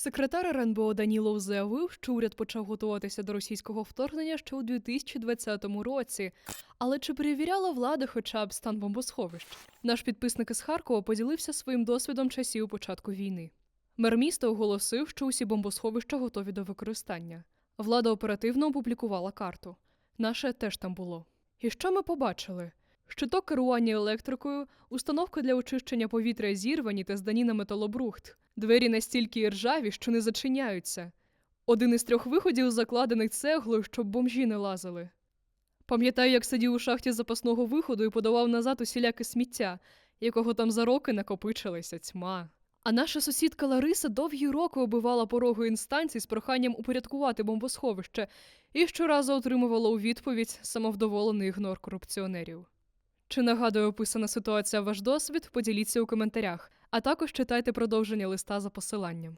Секретар РНБО Данілов заявив, що уряд почав готуватися до російського вторгнення ще у 2020 році. Але чи перевіряла влада хоча б стан бомбосховищ? Наш підписник із Харкова поділився своїм досвідом часів початку війни. Мер міста оголосив, що усі бомбосховища готові до використання. Влада оперативно опублікувала карту. Наше теж там було. І що ми побачили? Щиток керування електрикою, установка для очищення повітря зірвані та здані на металобрухт. Двері настільки іржаві, що не зачиняються. Один із трьох виходів закладений цеглою, щоб бомжі не лазили. Пам'ятаю, як сидів у шахті запасного виходу і подавав назад усіляке сміття, якого там за роки накопичилася тьма. А наша сусідка Лариса довгі роки оббивала пороги інстанцій з проханням упорядкувати бомбосховище і щоразу отримувала у відповідь самовдоволений ігнор корупціонерів. Чи нагадує описана ситуація ваш досвід? Поділіться у коментарях, а також читайте продовження листа за посиланням.